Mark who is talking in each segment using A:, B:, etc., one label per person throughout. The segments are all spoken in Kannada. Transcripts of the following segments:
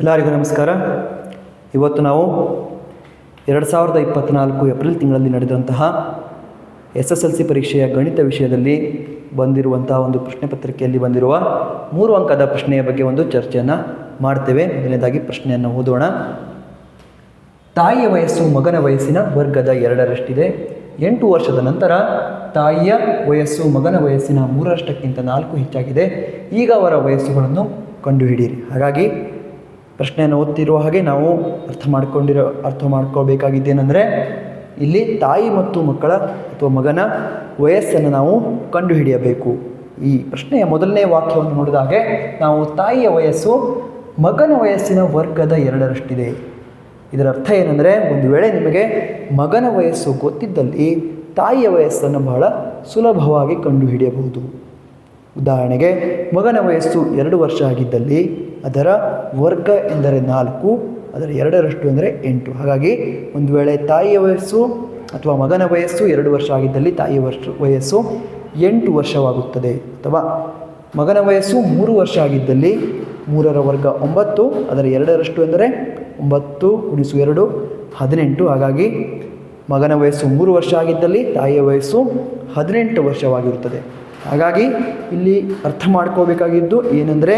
A: ಎಲ್ಲರಿಗೂ ನಮಸ್ಕಾರ. ಇವತ್ತು ನಾವು ಎರಡು ಸಾವಿರದ ಇಪ್ಪತ್ತ್ನಾಲ್ಕು ಏಪ್ರಿಲ್ ತಿಂಗಳಲ್ಲಿ ನಡೆದಂತಹ ಎಸ್ ಎಸ್ ಎಲ್ ಸಿ ಪರೀಕ್ಷೆಯ ಗಣಿತ ವಿಷಯದಲ್ಲಿ ಬಂದಿರುವಂತಹ ಒಂದು ಪ್ರಶ್ನೆ ಪತ್ರಿಕೆಯಲ್ಲಿ ಬಂದಿರುವ ಮೂರು ಅಂಕದ ಪ್ರಶ್ನೆಯ ಬಗ್ಗೆ ಒಂದು ಚರ್ಚೆಯನ್ನು ಮಾಡ್ತೇವೆ. ಮೊದಲನೇದಾಗಿ ಪ್ರಶ್ನೆಯನ್ನು ಓದೋಣ. ತಾಯಿಯ ವಯಸ್ಸು ಮಗನ ವಯಸ್ಸಿನ ವರ್ಗದ ಎರಡರಷ್ಟಿದೆ. ಎಂಟು ವರ್ಷದ ನಂತರ ತಾಯಿಯ ವಯಸ್ಸು ಮಗನ ವಯಸ್ಸಿನ ಮೂರರಷ್ಟಕ್ಕಿಂತ ನಾಲ್ಕು ಹೆಚ್ಚಾಗಿದೆ. ಈಗ ಅವರ ವಯಸ್ಸುಗಳನ್ನು ಕಂಡುಹಿಡಿಯಿರಿ. ಹಾಗಾಗಿ ಪ್ರಶ್ನೆಯನ್ನು ಓದ್ತಿರುವ ಹಾಗೆ ನಾವು ಅರ್ಥ ಮಾಡ್ಕೊಂಡಿರೋ, ಅರ್ಥ ಮಾಡ್ಕೋಬೇಕಾಗಿದ್ದೇನೆಂದರೆ ಇಲ್ಲಿ ತಾಯಿ ಮತ್ತು ಮಕ್ಕಳ ಅಥವಾ ಮಗನ ವಯಸ್ಸನ್ನು ನಾವು ಕಂಡುಹಿಡಿಯಬೇಕು. ಈ ಪ್ರಶ್ನೆಯ ಮೊದಲನೇ ವಾಕ್ಯವನ್ನು ನೋಡಿದಾಗೆ ನಾವು ತಾಯಿಯ ವಯಸ್ಸು ಮಗನ ವಯಸ್ಸಿನ ವರ್ಗದ ಎರಡರಷ್ಟಿದೆ. ಇದರ ಅರ್ಥ ಏನಂದರೆ ಒಂದು ವೇಳೆ ನಿಮಗೆ ಮಗನ ವಯಸ್ಸು ಗೊತ್ತಿದ್ದಲ್ಲಿ ತಾಯಿಯ ವಯಸ್ಸನ್ನು ಬಹಳ ಸುಲಭವಾಗಿ ಕಂಡುಹಿಡಿಯಬಹುದು. ಉದಾಹರಣೆಗೆ, ಮಗನ ವಯಸ್ಸು ಎರಡು ವರ್ಷ ಆಗಿದ್ದಲ್ಲಿ ಅದರ ವರ್ಗ ಎಂದರೆ ನಾಲ್ಕು, ಅದರ ಎರಡರಷ್ಟು ಅಂದರೆ ಎಂಟು. ಹಾಗಾಗಿ ಒಂದು ವೇಳೆ ತಾಯಿಯ ವಯಸ್ಸು ಅಥವಾ ಮಗನ ವಯಸ್ಸು ಎರಡು ವರ್ಷ ಆಗಿದ್ದಲ್ಲಿ ತಾಯಿಯ ವರ್ಷ, ವಯಸ್ಸು ಎಂಟು ವರ್ಷವಾಗುತ್ತದೆ. ಅಥವಾ ಮಗನ ವಯಸ್ಸು ಮೂರು ವರ್ಷ ಆಗಿದ್ದಲ್ಲಿ ಮೂರರ ವರ್ಗ ಒಂಬತ್ತು, ಅದರ ಎರಡರಷ್ಟು ಎಂದರೆ ಒಂಬತ್ತು ಗುಣಿಸು ಎರಡು, ಹದಿನೆಂಟು. ಹಾಗಾಗಿ ಮಗನ ವಯಸ್ಸು ಮೂರು ವರ್ಷ ಆಗಿದ್ದಲ್ಲಿ ತಾಯಿಯ ವಯಸ್ಸು ಹದಿನೆಂಟು ವರ್ಷವಾಗಿರುತ್ತದೆ. ಹಾಗಾಗಿ ಇಲ್ಲಿ ಅರ್ಥ ಮಾಡ್ಕೋಬೇಕಾಗಿದ್ದು ಏನಂದರೆ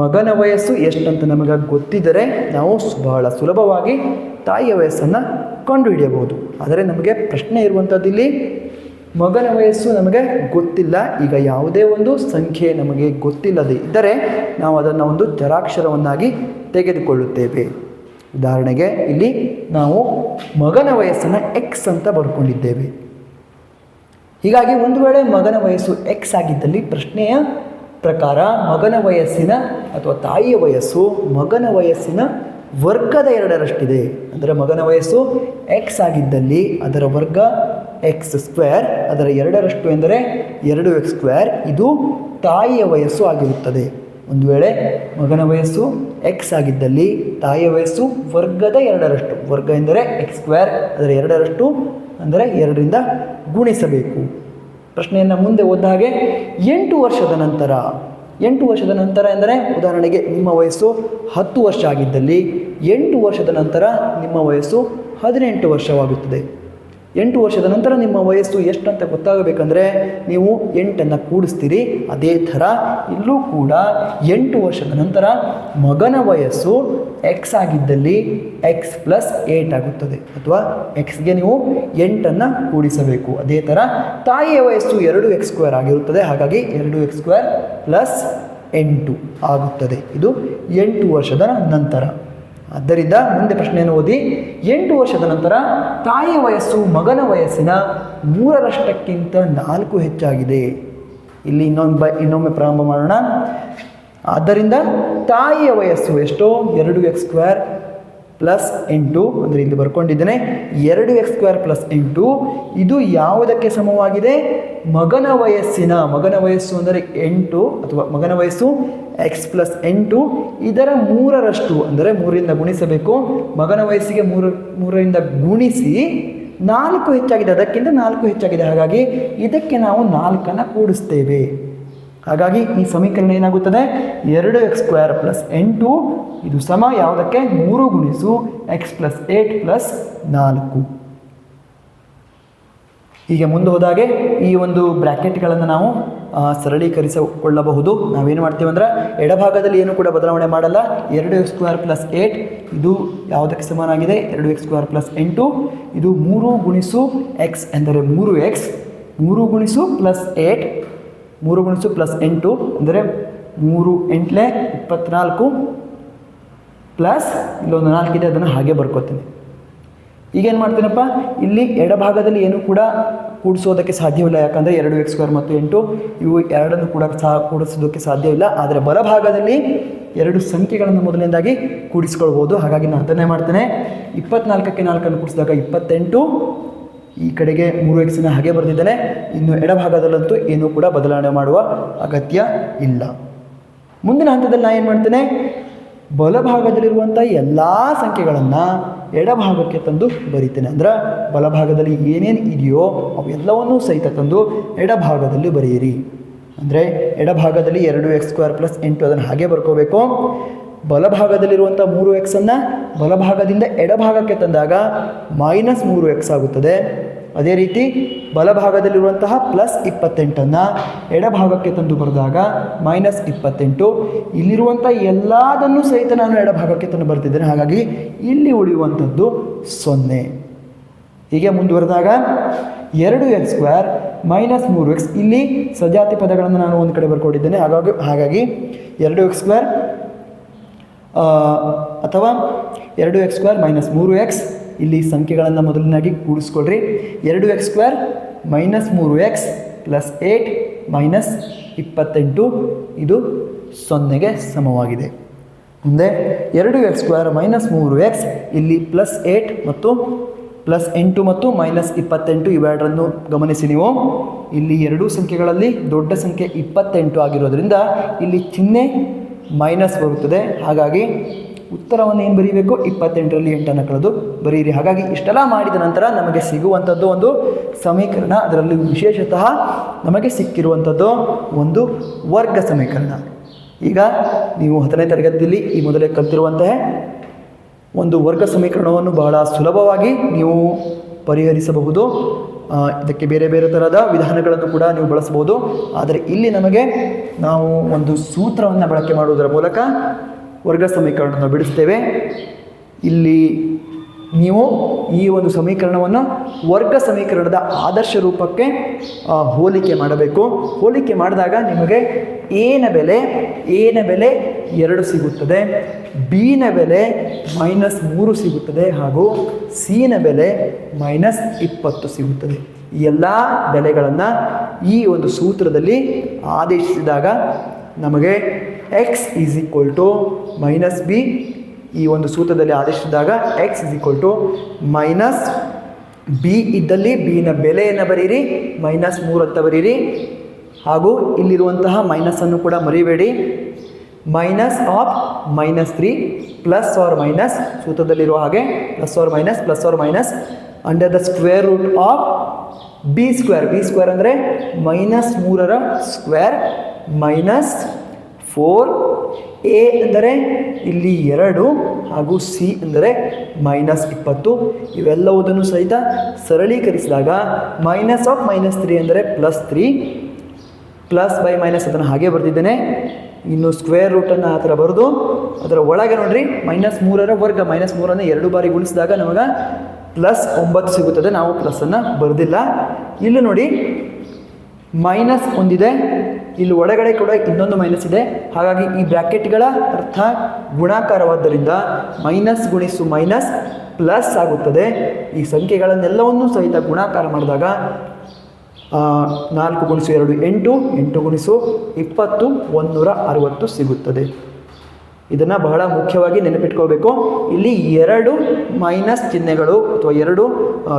A: ಮಗನ ವಯಸ್ಸು ಎಷ್ಟಂತ ನಮಗೆ ಗೊತ್ತಿದ್ದರೆ ನಾವು ಬಹಳ ಸುಲಭವಾಗಿ ತಾಯಿಯ ವಯಸ್ಸನ್ನು ಕಂಡುಹಿಡಿಯಬಹುದು. ಆದರೆ ನಮಗೆ ಪ್ರಶ್ನೆ ಇರುವಂಥದ್ದು ಇಲ್ಲಿ, ಮಗನ ವಯಸ್ಸು ನಮಗೆ ಗೊತ್ತಿಲ್ಲ, ಈಗ ಯಾವುದೇ ಒಂದು ಸಂಖ್ಯೆ ನಮಗೆ ಗೊತ್ತಿಲ್ಲದೆ ಇದ್ದರೆ ನಾವು ಅದನ್ನು ಒಂದು ಜರಾಕ್ಷರವನ್ನಾಗಿ ತೆಗೆದುಕೊಳ್ಳುತ್ತೇವೆ. ಉದಾಹರಣೆಗೆ ಇಲ್ಲಿ ನಾವು ಮಗನ ವಯಸ್ಸನ್ನು ಎಕ್ಸ್ ಅಂತ ಬರ್ಕೊಂಡಿದ್ದೇವೆ. ಹೀಗಾಗಿ ಒಂದು ವೇಳೆ ಮಗನ ವಯಸ್ಸು ಎಕ್ಸ್ ಆಗಿದ್ದಲ್ಲಿ ಪ್ರಶ್ನೆಯ ಪ್ರಕಾರ ಮಗನ ವಯಸ್ಸಿನ ಅಥವಾ ತಾಯಿಯ ವಯಸ್ಸು ಮಗನ ವಯಸ್ಸಿನ ವರ್ಗದ ಎರಡರಷ್ಟಿದೆ. ಅಂದರೆ ಮಗನ ವಯಸ್ಸು ಎಕ್ಸ್ ಆಗಿದ್ದಲ್ಲಿ ಅದರ ವರ್ಗ ಎಕ್ಸ್ ಸ್ಕ್ವೇರ್ ಅದರ ಎರಡರಷ್ಟು ಎಂದರೆ ಎರಡು ಎಕ್ಸ್ ಸ್ಕ್ವೇರ್ ಇದು ತಾಯಿಯ ವಯಸ್ಸು ಆಗಿರುತ್ತದೆ. ಒಂದು ವೇಳೆ ಮಗನ ವಯಸ್ಸು ಎಕ್ಸ್ ಆಗಿದ್ದಲ್ಲಿ ತಾಯಿಯ ವಯಸ್ಸು ವರ್ಗದ ಎರಡರಷ್ಟು. ವರ್ಗ ಎಂದರೆ ಎಕ್ಸ್ ಸ್ಕ್ವೇರ್ ಅದರ ಎರಡರಷ್ಟು ಅಂದರೆ ಎರಡರಿಂದ ಗುಣಿಸಬೇಕು. ಪ್ರಶ್ನೆಯನ್ನು ಮುಂದೆ ಓದ ಹಾಗೆ ಎಂಟು ವರ್ಷದ ನಂತರ, ಎಂಟು ವರ್ಷದ ನಂತರ ಎಂದರೆ ಉದಾಹರಣೆಗೆ ನಿಮ್ಮ ವಯಸ್ಸು ಹತ್ತು ವರ್ಷ ಆಗಿದ್ದಲ್ಲಿ ಎಂಟು ವರ್ಷದ ನಂತರ ನಿಮ್ಮ ವಯಸ್ಸು ಹದಿನೆಂಟು ವರ್ಷವಾಗುತ್ತದೆ. ಎಂಟು ವರ್ಷದ ನಂತರ ನಿಮ್ಮ ವಯಸ್ಸು ಎಷ್ಟಂತ ಗೊತ್ತಾಗಬೇಕಂದ್ರೆ ನೀವು ಎಂಟನ್ನು ಕೂಡಿಸ್ತೀರಿ. ಅದೇ ಥರ ಇಲ್ಲೂ ಕೂಡ ಎಂಟು ವರ್ಷದ ನಂತರ ಮಗನ ವಯಸ್ಸು ಎಕ್ಸ್ ಆಗಿದ್ದಲ್ಲಿ ಎಕ್ಸ್ ಪ್ಲಸ್ ಏಟ್ ಆಗುತ್ತದೆ. ಅಥವಾ ಎಕ್ಸ್ಗೆ ನೀವು ಎಂಟನ್ನು ಕೂಡಿಸಬೇಕು. ಅದೇ ಥರ ತಾಯಿಯ ವಯಸ್ಸು ಎರಡು ಎಕ್ಸ್ ಸ್ಕ್ವೇರ್ ಆಗಿರುತ್ತದೆ. ಹಾಗಾಗಿ ಎರಡು ಎಕ್ಸ್ ಸ್ಕ್ವೇರ್ ಪ್ಲಸ್ ಎಂಟು ಆಗುತ್ತದೆ. ಇದು ಎಂಟು ವರ್ಷದ ನಂತರ. ಆದ್ದರಿಂದ ಮುಂದೆ ಪ್ರಶ್ನೆಯನ್ನು ಓದಿ. ಎಂಟು ವರ್ಷದ ನಂತರ ತಾಯಿಯ ವಯಸ್ಸು ಮಗನ ವಯಸ್ಸಿನ ಮೂರರಷ್ಟಕ್ಕಿಂತ ನಾಲ್ಕು ಹೆಚ್ಚಾಗಿದೆ. ಇಲ್ಲಿ ಇನ್ನೊಂದು ಬ, ಇನ್ನೊಮ್ಮೆ ಪ್ರಾರಂಭ ಮಾಡೋಣ. ಆದ್ದರಿಂದ ತಾಯಿಯ ವಯಸ್ಸು ಎಷ್ಟೋ? ಎರಡು ಎಕ್ಸ್ ಸ್ಕ್ವೇರ್ ಪ್ಲಸ್ ಎಂಟು ಅಂದರೆ ಇಲ್ಲಿ ಬರ್ಕೊಂಡಿದ್ದೇನೆ. ಎರಡು ಎಕ್ಸ್ ಸ್ಕ್ವೇರ್ ಪ್ಲಸ್ ಎಂಟು ಇದು ಯಾವುದಕ್ಕೆ ಸಮವಾಗಿದೆ? ಮಗನ ವಯಸ್ಸಿನ, ಮಗನ ವಯಸ್ಸು ಅಂದರೆ ಎಂಟು ಅಥವಾ ಮಗನ ವಯಸ್ಸು ಎಕ್ಸ್ ಪ್ಲಸ್ ಎಂಟು ಇದರ ಮೂರರಷ್ಟು ಅಂದರೆ ಮೂರರಿಂದ ಗುಣಿಸಬೇಕು. ಮಗನ ವಯಸ್ಸಿಗೆ ಮೂರು, ಮೂರರಿಂದ ಗುಣಿಸಿ ನಾಲ್ಕು ಹೆಚ್ಚಾಗಿದೆ. ಅದಕ್ಕಿಂತ ನಾಲ್ಕು ಹೆಚ್ಚಾಗಿದೆ. ಹಾಗಾಗಿ ಇದಕ್ಕೆ ನಾವು ನಾಲ್ಕನ್ನು ಕೂಡಿಸ್ತೇವೆ. ಹಾಗಾಗಿ ಈ ಸಮೀಕರಣ ಏನಾಗುತ್ತದೆ? ಎರಡು ಎಕ್ಸ್ ಸ್ಕ್ವೇರ್ ಪ್ಲಸ್ ಎಂಟು ಇದು ಸಮ, ಯಾವುದಕ್ಕೆ? ಮೂರು ಗುಣಿಸು ಎಕ್ಸ್ ಪ್ಲಸ್ ಏಟ್ ಪ್ಲಸ್ ನಾಲ್ಕು. ಹೀಗೆ ಮುಂದೆ ಹೋದಾಗೆ ಈ ಒಂದು ಬ್ರ್ಯಾಕೆಟ್ಗಳನ್ನು ನಾವು ಸರಳೀಕರಿಸಿಕೊಳ್ಳಬಹುದು. ನಾವೇನು ಮಾಡ್ತೀವಿ ಅಂದ್ರೆ, ಎಡಭಾಗದಲ್ಲಿ ಏನು ಕೂಡ ಬದಲಾವಣೆ ಮಾಡಲ್ಲ. ಎರಡು ಎಕ್ಸ್ ಸ್ಕ್ವೇರ್ ಪ್ಲಸ್ ಏಟ್ ಇದು ಯಾವುದಕ್ಕೆ ಸಮನಾಗಿದೆ ಎರಡು ಎಕ್ಸ್ ಸ್ಕ್ವೇರ್ ಪ್ಲಸ್ ಎಂಟು ಇದು ಮೂರು ಗುಣಿಸು ಎಕ್ಸ್ ಎಂದರೆ ಮೂರು ಎಕ್ಸ್ ಮೂರು ಗುಣಿಸು ಪ್ಲಸ್ ಏಟ್ ಮೂರು ಗುಣಿಸು ಪ್ಲಸ್ ಎಂಟು ಅಂದರೆ ಮೂರು ಎಂಟಲೆ ಇಪ್ಪತ್ತ್ನಾಲ್ಕು ಪ್ಲಸ್ ಇಲ್ಲೊಂದು ನಾಲ್ಕಿದೆ, ಅದನ್ನು ಹಾಗೆ ಬರ್ಕೋತೀನಿ. ಈಗೇನು ಮಾಡ್ತೀನಪ್ಪ? ಇಲ್ಲಿ ಎಡಭಾಗದಲ್ಲಿ ಏನು ಕೂಡ ಕೂಡಿಸೋದಕ್ಕೆ ಸಾಧ್ಯವಿಲ್ಲ. ಯಾಕಂದರೆ ಎರಡು ಎಕ್ಸ್ ಸ್ಕ್ವೇರ್ ಮತ್ತು ಎಂಟು, ಇವು ಎರಡನ್ನು ಕೂಡ ಸಹ ಕೂಡಿಸೋದಕ್ಕೆ ಸಾಧ್ಯವಿಲ್ಲ ಆದರೆ ಬಲಭಾಗದಲ್ಲಿ ಎರಡು ಸಂಖ್ಯೆಗಳನ್ನು ಮೊದಲನೇದಾಗಿ ಕೂಡಿಸ್ಕೊಳ್ಬೋದು. ಹಾಗಾಗಿ ನಾನು ಅದನ್ನೇ ಮಾಡ್ತೇನೆ. ಇಪ್ಪತ್ನಾಲ್ಕಕ್ಕೆ ನಾಲ್ಕನ್ನು ಕೂಡಿಸಿದಾಗ ಇಪ್ಪತ್ತೆಂಟು ಈ ಕಡೆಗೆ ಮೂರು ಎಕ್ಸಿನ ಹಾಗೆ ಬರೆದಿದ್ದಾನೆ ಇನ್ನು ಎಡಭಾಗದಲ್ಲಂತೂ ಏನೂ ಕೂಡ ಬದಲಾವಣೆ ಮಾಡುವ ಅಗತ್ಯ ಇಲ್ಲ. ಮುಂದಿನ ಹಂತದಲ್ಲಿ ನಾನು ಏನು ಮಾಡ್ತೇನೆ? ಬಲಭಾಗದಲ್ಲಿರುವಂಥ ಎಲ್ಲ ಸಂಖ್ಯೆಗಳನ್ನು ಎಡಭಾಗಕ್ಕೆ ತಂದು ಬರಿತೇನೆ. ಅಂದ್ರೆ ಬಲಭಾಗದಲ್ಲಿ ಏನೇನು ಇದೆಯೋ ಅವೆಲ್ಲವನ್ನೂ ಸಹಿತ ತಂದು ಎಡಭಾಗದಲ್ಲಿ ಬರೆಯಿರಿ. ಅಂದರೆ ಎಡಭಾಗದಲ್ಲಿ ಎರಡು ಎಕ್ಸ್ ಸ್ಕ್ವೇರ್ ಪ್ಲಸ್ ಎಂಟು ಅದನ್ನು ಹಾಗೆ ಬರ್ಕೋಬೇಕು. ಬಲಭಾಗದಲ್ಲಿರುವಂಥ ಮೂರು ಎಕ್ಸನ್ನು ಬಲಭಾಗದಿಂದ ಎಡಭಾಗಕ್ಕೆ ತಂದಾಗ ಮೈನಸ್ ಮೂರು ಎಕ್ಸ್ ಆಗುತ್ತದೆ. ಅದೇ ರೀತಿ ಬಲಭಾಗದಲ್ಲಿರುವಂತಹ ಪ್ಲಸ್ ಇಪ್ಪತ್ತೆಂಟನ್ನು ಎಡಭಾಗಕ್ಕೆ ತಂದು ಬರೆದಾಗ ಮೈನಸ್ ಇಪ್ಪತ್ತೆಂಟು. ಇಲ್ಲಿರುವಂಥ ಎಲ್ಲದನ್ನು ಸಹಿತ ನಾನು ಎಡಭಾಗಕ್ಕೆ ತಂದು ಬರ್ತಿದ್ದೇನೆ ಹಾಗಾಗಿ ಇಲ್ಲಿ ಉಳಿಯುವಂಥದ್ದು ಸೊನ್ನೆ. ಹೀಗೆ ಮುಂದುವರೆದಾಗ ಎರಡು ಎಕ್ಸ್ ಸ್ಕ್ವೇರ್ ಮೈನಸ್ ಮೂರು ಎಕ್ಸ್ ಇಲ್ಲಿ ಸಜಾತಿ ಪದಗಳನ್ನು ನಾನು ಒಂದು ಕಡೆ ಬರ್ಕೊಂಡಿದ್ದೇನೆ. ಹಾಗಾಗಿ ಹಾಗಾಗಿ ಎರಡು ಎಕ್ಸ್ ಸ್ಕ್ವೇರ್ ಅಥವಾ ಎರಡು ಎಕ್ಸ್ ಸ್ಕ್ವೇರ್ ಮೈನಸ್ ಮೂರು ಎಕ್ಸ್. ಇಲ್ಲಿ ಸಂಖ್ಯೆಗಳನ್ನು ಮೊದಲನಾಗಿ ಕೂಡಿಸ್ಕೊಳ್ರಿ ಎರಡು ಎಕ್ಸ್ ಸ್ಕ್ವೇರ್ ಮೈನಸ್ ಮೂರು ಎಕ್ಸ್ ಪ್ಲಸ್ ಏಟ್ ಮೈನಸ್ ಇಪ್ಪತ್ತೆಂಟು. ಇದು ಸೊನ್ನೆಗೆ ಸಮವಾಗಿದೆ. ಮುಂದೆ ಎರಡು ಎಕ್ಸ್ ಸ್ಕ್ವೇರ್ ಮೈನಸ್ ಮೂರು ಎಕ್ಸ್, ಇಲ್ಲಿ ಪ್ಲಸ್ ಏಟ್ ಮತ್ತು ಪ್ಲಸ್ ಎಂಟು ಮತ್ತು ಮೈನಸ್ ಇಪ್ಪತ್ತೆಂಟು ಇವೆರಡರನ್ನು ಗಮನಿಸಿ ನೀವು. ಇಲ್ಲಿ ಎರಡೂ ಸಂಖ್ಯೆಗಳಲ್ಲಿ ದೊಡ್ಡ ಸಂಖ್ಯೆ ಇಪ್ಪತ್ತೆಂಟು ಆಗಿರೋದ್ರಿಂದ ಇಲ್ಲಿ ಚಿಹ್ನೆ ಮೈನಸ್ ಬರುತ್ತದೆ. ಹಾಗಾಗಿ ಉತ್ತರವನ್ನು ಏನು ಬರೀಬೇಕು? ಇಪ್ಪತ್ತೆಂಟರಲ್ಲಿ ಎಂಟನ್ನು ಕಳೆದು ಬರೀರಿ. ಹಾಗಾಗಿ ಇಷ್ಟೆಲ್ಲ ಮಾಡಿದ ನಂತರ ನಮಗೆ ಸಿಗುವಂಥದ್ದು ಒಂದು ಸಮೀಕರಣ. ಅದರಲ್ಲಿ ವಿಶೇಷತಃ ನಮಗೆ ಸಿಕ್ಕಿರುವಂಥದ್ದು ಒಂದು ವರ್ಗ ಸಮೀಕರಣ. ಈಗ ನೀವು ಹತ್ತನೇ ತರಗತಿಯಲ್ಲಿ ಈ ಮೊದಲೇ ಕಲ್ತಿರುವಂತಹ ಒಂದು ವರ್ಗ ಸಮೀಕರಣವನ್ನು ಬಹಳ ಸುಲಭವಾಗಿ ನೀವು ಪರಿಹರಿಸಬಹುದು. ಇದಕ್ಕೆ ಬೇರೆ ಬೇರೆ ಥರದ ವಿಧಾನಗಳನ್ನು ಕೂಡ ನೀವು ಬಳಸಬಹುದು. ಆದರೆ ಇಲ್ಲಿ ನಮಗೆ ನಾವು ಒಂದು ಸೂತ್ರವನ್ನು ಬಳಕೆ ಮಾಡುವುದರ ಮೂಲಕ ವರ್ಗ ಸಮೀಕರಣವನ್ನು ಬಿಡಿಸ್ತೇವೆ. ಇಲ್ಲಿ ನೀವು ಈ ಒಂದು ಸಮೀಕರಣವನ್ನು ವರ್ಗ ಸಮೀಕರಣದ ಆದರ್ಶ ರೂಪಕ್ಕೆ ಹೋಲಿಕೆ ಮಾಡಬೇಕು. ಹೋಲಿಕೆ ಮಾಡಿದಾಗ ನಿಮಗೆ ಏನ ಬೆಲೆ ಏನ ಬೆಲೆ ಎರಡು ಸಿಗುತ್ತದೆ. ಬಿನ ಬೆಲೆ ಮೈನಸ್ ಮೂರು ಸಿಗುತ್ತದೆ ಹಾಗೂ ಸಿನ ಬೆಲೆ ಮೈನಸ್ ಇಪ್ಪತ್ತು ಸಿಗುತ್ತದೆ. ಎಲ್ಲ ಬೆಲೆಗಳನ್ನು ಈ ಒಂದು ಸೂತ್ರದಲ್ಲಿ ಆದೇಶಿಸಿದಾಗ ನಮಗೆ x is equal to minus b ಈ ಒಂದು ಸೂತ್ರದಲ್ಲಿ ಆದೇಶಿಸಿದಾಗ x is equal to minus b ಇದ್ದಲ್ಲಿ ಬಿನ ಬೆಲೆಯನ್ನು ಬರೀರಿ ಮೈನಸ್ ಮೂರು ಅಂತ ಬರೀರಿ ಹಾಗೂ ಇಲ್ಲಿರುವಂತಹ ಮೈನಸನ್ನು ಕೂಡ ಮರಿಬೇಡಿ. Minus of minus three plus or minus ಸೂತ್ರದಲ್ಲಿರುವ ಹಾಗೆ plus or minus plus or minus under the square root of b square b square ಅಂದರೆ ಮೈನಸ್ ಮೂರರ ಸ್ಕ್ವೇರ್ ಮೈನಸ್ ಫೋರ್ ಎ ಅಂದರೆ ಇಲ್ಲಿ ಎರಡು, ಹಾಗೂ ಸಿ ಅಂದರೆ ಮೈನಸ್ ಇಪ್ಪತ್ತು. ಇವೆಲ್ಲವುದನ್ನು ಸಹಿತ ಸರಳೀಕರಿಸಿದಾಗ ಮೈನಸ್ ಆಫ್ ಮೈನಸ್ ತ್ರೀ ಅಂದರೆ plus three plus by minus ಅದನ್ನು ಹಾಗೆ ಬರೆದಿದ್ದೇನೆ. ಇನ್ನು ಸ್ಕ್ವೇರ್ ರೂಟನ್ನು ಆ ಥರ ಬರೆದು ಅದರ ಒಳಗೆ ನೋಡಿರಿ ಮೈನಸ್ ಮೂರರ ವರ್ಗ ಮೈನಸ್ ಮೂರನ್ನು ಎರಡು ಬಾರಿ ಗುಣಿಸಿದಾಗ ನಮಗೆ ಪ್ಲಸ್ ಒಂಬತ್ತು ಸಿಗುತ್ತದೆ. ನಾವು ಪ್ಲಸ್ಸನ್ನು ಬರೆದಿಲ್ಲ. ಇಲ್ಲಿ ನೋಡಿ ಮೈನಸ್ ಒಂದಿದೆ. ಇಲ್ಲಿ ಒಳಗಡೆ ಕೂಡ ಇನ್ನೊಂದು ಮೈನಸ್ ಇದೆ. ಹಾಗಾಗಿ ಈ ಬ್ರ್ಯಾಕೆಟ್ಗಳ ಅರ್ಥ ಗುಣಾಕಾರವಾದ್ದರಿಂದ ಮೈನಸ್ ಗುಣಿಸು ಮೈನಸ್ ಪ್ಲಸ್ ಆಗುತ್ತದೆ. ಈ ಸಂಖ್ಯೆಗಳನ್ನೆಲ್ಲವನ್ನೂ ಸಹಿತ ಗುಣಾಕಾರ ಮಾಡಿದಾಗ ನಾಲ್ಕು ಗುಣಿಸು ಎರಡು ಎಂಟು ಎಂಟು ಗುಣಿಸು ಇಪ್ಪತ್ತು ಒಂದೂರ ಅರವತ್ತು ಸಿಗುತ್ತದೆ. ಇದನ್ನು ಬಹಳ ಮುಖ್ಯವಾಗಿ ನೆನಪಿಟ್ಕೋಬೇಕು. ಇಲ್ಲಿ ಎರಡು ಮೈನಸ್ ಚಿಹ್ನೆಗಳು ಅಥವಾ ಎರಡು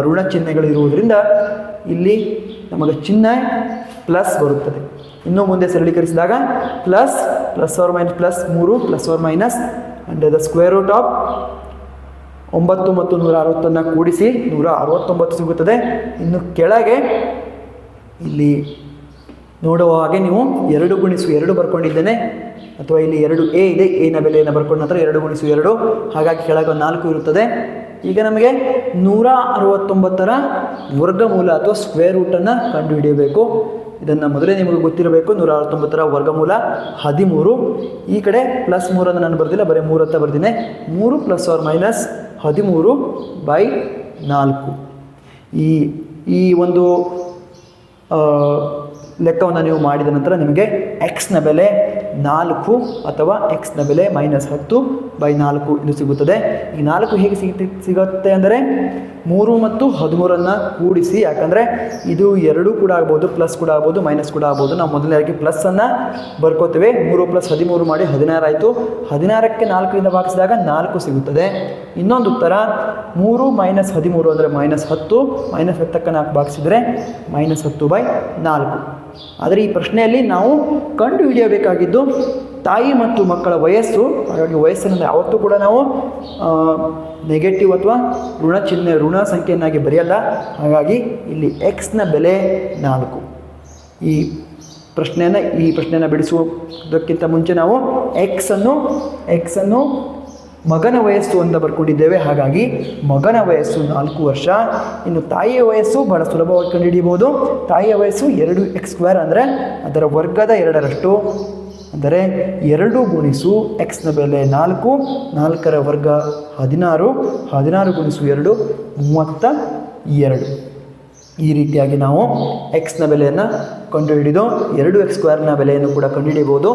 A: ಋಣ ಚಿಹ್ನೆಗಳು ಇರುವುದರಿಂದ ಇಲ್ಲಿ ನಮಗೆ ಚಿಹ್ನೆ ಪ್ಲಸ್ ಬರುತ್ತದೆ. ಇನ್ನು ಮುಂದೆ ಸರಳೀಕರಿಸಿದಾಗ plus plus or minus plus ಮೂರು, plus or minus and the square root of ಒಂಬತ್ತು ಮತ್ತು ನೂರ ಅರವತ್ತನ್ನು ಕೂಡಿಸಿ ನೂರ ಅರವತ್ತೊಂಬತ್ತು ಸಿಗುತ್ತದೆ. ಇನ್ನು ಕೆಳಗೆ ಇಲ್ಲಿ ನೋಡುವ ಹಾಗೆ ನೀವು ಎರಡು ಗುಣಿಸು ಎರಡು ಬರ್ಕೊಂಡಿದ್ದೇನೆ, ಅಥವಾ ಇಲ್ಲಿ ಎರಡು ಎ ಇದೆ ಎನ ಬೆಲೆಯನ್ನು ಬರ್ಕೊಂಡ ನಂತರ ಎರಡು ಗುಣಿಸು ಎರಡು, ಹಾಗಾಗಿ ಕೆಳಗೆ ನಾಲ್ಕು ಇರುತ್ತದೆ. ಈಗ ನಮಗೆ ನೂರ ಅರವತ್ತೊಂಬತ್ತರ ವರ್ಗಮೂಲ ಅಥವಾ ಸ್ಕ್ವೇರ್ ರೂಟನ್ನು ಕಂಡುಹಿಡಿಯಬೇಕು. ಇದನ್ನು ಮೊದಲೇ ನಿಮಗೆ ಗೊತ್ತಿರಬೇಕು, ನೂರ ಅರವತ್ತೊಂಬತ್ತರ ವರ್ಗಮೂಲ ಹದಿಮೂರು. ಈ ಕಡೆ ಪ್ಲಸ್ ಮೂರನ್ನು ನಾನು ಬರೆದಿಲ್ಲ, ಬರೀ ಮೂರು ಅಂತ ಬರ್ದಿನಿ. ಮೂರು ಪ್ಲಸ್ ಆರ್ ಮೈನಸ್ ಹದಿಮೂರು ಬೈ ನಾಲ್ಕು. ಈ ಈ ಒಂದು ಲೆಕ್ಕವನ್ನು ನೀವು ಮಾಡಿದ ನಂತರ ನಿಮಗೆ ಎಕ್ಸ್ನ ಬೆಲೆ ನಾಲ್ಕು ಅಥವಾ ಎಕ್ಸ್ನ ಬೆಲೆ ಮೈನಸ್ ಹತ್ತು ಬೈ ನಾಲ್ಕು ಇದು ಸಿಗುತ್ತದೆ. ಈ ನಾಲ್ಕು ಹೇಗೆ ಸಿಗುತ್ತೆ ಸಿಗುತ್ತೆ ಅಂದರೆ ಮೂರು ಮತ್ತು ಹದಿಮೂರನ್ನು ಕೂಡಿಸಿ, ಯಾಕಂದರೆ ಇದು ಎರಡೂ ಕೂಡ ಆಗ್ಬೋದು, ಪ್ಲಸ್ ಕೂಡ ಆಗ್ಬೋದು, ಮೈನಸ್ ಕೂಡ ಆಗ್ಬೋದು. ನಾವು ಮೊದಲನೇದಾಗಿ ಪ್ಲಸ್ಸನ್ನು ಬರ್ಕೋತೇವೆ. ಮೂರು ಪ್ಲಸ್ ಹದಿಮೂರು ಮಾಡಿ ಹದಿನಾರು ಆಯಿತು. ಹದಿನಾರಕ್ಕೆ ನಾಲ್ಕರಿಂದ ಭಾಗಿಸಿದಾಗ ನಾಲ್ಕು ಸಿಗುತ್ತದೆ. ಇನ್ನೊಂದು ಉತ್ತರ, ಮೂರು ಮೈನಸ್ ಹದಿಮೂರು ಅಂದರೆ ಮೈನಸ್ ಹತ್ತು. ಮೈನಸ್ ಹತ್ತಕ್ಕೆ ನಾಲ್ಕು ಭಾಗಿಸಿದರೆ ಮೈನಸ್ ಹತ್ತು ಬೈ ನಾಲ್ಕು. ಆದರೆ ಈ ಪ್ರಶ್ನೆಯಲ್ಲಿ ನಾವು ಕಂಡು ಹಿಡಿಯಬೇಕಾಗಿದ್ದು ತಾಯಿ ಮತ್ತು ಮಕ್ಕಳ ವಯಸ್ಸು, ಹಾಗಾಗಿ ವಯಸ್ಸನ್ನು ಯಾವತ್ತೂ ಕೂಡ ನಾವು ನೆಗೆಟಿವ್ ಅಥವಾ ಋಣ ಚಿಹ್ನೆ, ಋಣ ಸಂಖ್ಯೆಯನ್ನಾಗಿ ಬರೆಯಲ್ಲ. ಹಾಗಾಗಿ ಇಲ್ಲಿ ಎಕ್ಸ್ನ ಬೆಲೆ ನಾಲ್ಕು. ಈ ಪ್ರಶ್ನೆಯನ್ನು ಈ ಪ್ರಶ್ನೆಯನ್ನು ಬಿಡಿಸುವುದಕ್ಕಿಂತ ಮುಂಚೆ ನಾವು ಎಕ್ಸನ್ನು ಎಕ್ಸನ್ನು ಮಗನ ವಯಸ್ಸು ಅಂತ ಬರ್ಕೊಂಡಿದ್ದೇವೆ. ಹಾಗಾಗಿ ಮಗನ ವಯಸ್ಸು ನಾಲ್ಕು ವರ್ಷ, ಇನ್ನು ತಾಯಿಯ ವಯಸ್ಸು ಬಹಳ ಸುಲಭವಾಗಿ ಕಂಡುಹಿಡಿಯಬಹುದು. ತಾಯಿಯ ವಯಸ್ಸು ಎರಡು ಎಕ್ಸ್ ಸ್ಕ್ವೇರ್ ಅಂದರೆ ಅದರ ವರ್ಗದ ಎರಡರಷ್ಟು. ಅಂದರೆ ಎರಡು ಗುಣಿಸು ಎಕ್ಸ್ನ ಬೆಲೆ ನಾಲ್ಕು, ನಾಲ್ಕರ ವರ್ಗ ಹದಿನಾರು ಹದಿನಾರು ಗುಣಿಸು ಎರಡು, ಮೂವತ್ತ ಎರಡು. ಈ ರೀತಿಯಾಗಿ ನಾವು ಎಕ್ಸ್ನ ಬೆಲೆಯನ್ನು ಕಂಡುಹಿಡಿದು ಎರಡು ಎಕ್ಸ್ ಸ್ಕ್ವೇರ್ನ ಬೆಲೆಯನ್ನು ಕೂಡ ಕಂಡುಹಿಡಿಯಬಹುದು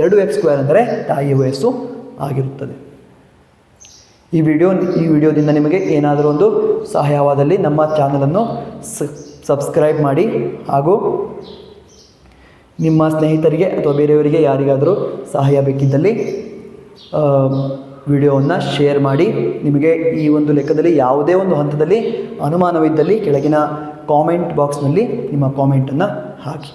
A: ಎರಡು ಎಕ್ಸ್ ಸ್ಕ್ವೇರ್ ಅಂದರೆ ತಾಯಿಯ ವಯಸ್ಸು ಆಗಿರುತ್ತದೆ. ಈ ವಿಡಿಯೋ ಈ ವಿಡಿಯೋದಿಂದ ನಿಮಗೆ ಏನಾದರೂ ಒಂದು ಸಹಾಯವಾದಲ್ಲಿ ನಮ್ಮ ಚಾನಲನ್ನು ಸಬ್ಸ್ಕ್ರೈಬ್ ಮಾಡಿ ಹಾಗೂ ನಿಮ್ಮ ಸ್ನೇಹಿತರಿಗೆ ಅಥವಾ ಬೇರೆಯವರಿಗೆ ಯಾರಿಗಾದರೂ ಸಹಾಯ ಬೇಕಿದ್ದಲ್ಲಿ ವಿಡಿಯೋವನ್ನು ಶೇರ್ ಮಾಡಿ. ನಿಮಗೆ ಈ ಒಂದು ಲೆಕ್ಕದಲ್ಲಿ ಯಾವುದೇ ಒಂದು ಹಂತದಲ್ಲಿ ಅನುಮಾನವಿದ್ದಲ್ಲಿ ಕೆಳಗಿನ ಕಾಮೆಂಟ್ ಬಾಕ್ಸ್ನಲ್ಲಿ ನಿಮ್ಮ ಕಾಮೆಂಟನ್ನು ಹಾಕಿ.